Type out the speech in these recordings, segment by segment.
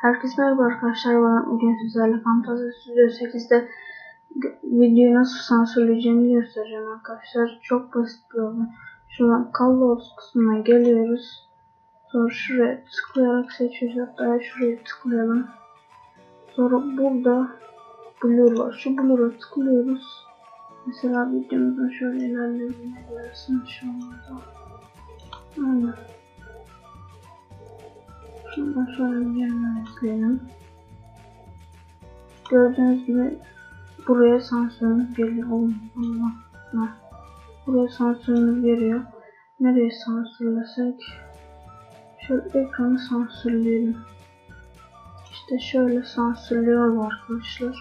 Herkese merhaba arkadaşlar. Ben bugün sizlerle Fantasy Studio 8'de videoyu nasıl sansürleyeceğimi göstereceğim arkadaşlar. Çok basit bir yol. Şuradan Callows kısmına geliyoruz. Sonra şuraya tıklayarak seçiyoruz. Hatta şuraya tıklayalım. Sonra burada Blur var. Şu Blur'a tıklıyoruz. Mesela videomuzun şöyle ilerlediğini görürsünüz şu anda. Aynen. Şuradan şöyle bir yerden. Gördüğünüz gibi buraya sansürümüz geliyor. Allah Allah. Buraya sansürümüz geliyor. Nereye sansürlesek? Şöyle ekranı sansürleyelim. İşte şöyle sansürlüyor arkadaşlar.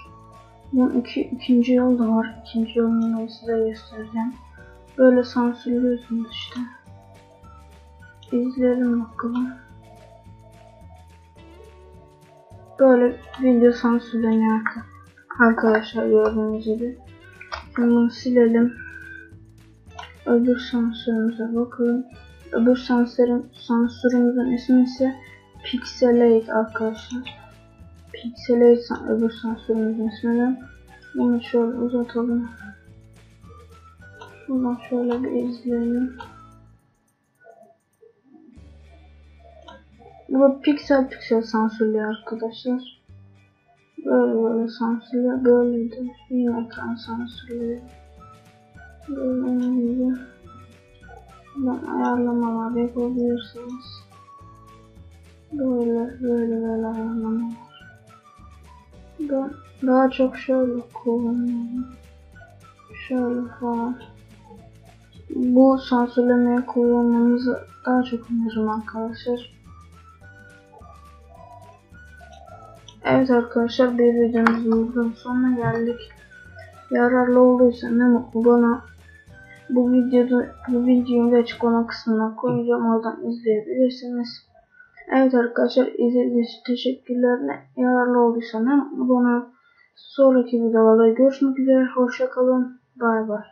Bunun iki, ikinci yol da var. İkinci yolunu size göstereceğim. Böyle sansürlüyorsunuz işte. İzleyelim bakalım. Böyle video sansürleniyor arkadaşlar gördüğünüz gibi. Şimdi bunu silelim. Öbür sansürümüze bakalım. Öbür sansürün, sansürümüzün ismi ise Pixelate arkadaşlar. Pixelate öbür sansürümüzün ismi. Bunu şöyle uzatalım. Şuradan şöyle bir izleyelim. Bu piksel piksel sansürlüyor arkadaşlar. Böyle böyle sansürlüyor. Böyle de yine ekran sansürlüyor. Böyle gibi. Şuradan ayarlamalar yapabilirsiniz. Böyle böyle böyle ayarlamalar. Ben daha çok şöyle kullanıyorum. Şöyle falan. Bu sansürlemeye kullanmanızı daha çok öneririm arkadaşlar. Evet arkadaşlar bir videomuzun sonuna geldik. Yararlı olduysa ne mutlu bana. Bu videoda bu videoyu açıklama kısmına koyacağım oradan izleyebilirsiniz. Evet arkadaşlar izlediğiniz için teşekkürler. Yararlı olduysa ne mutlu bana. Sonraki videolarda görüşmek üzere. Hoşçakalın. Bay bay.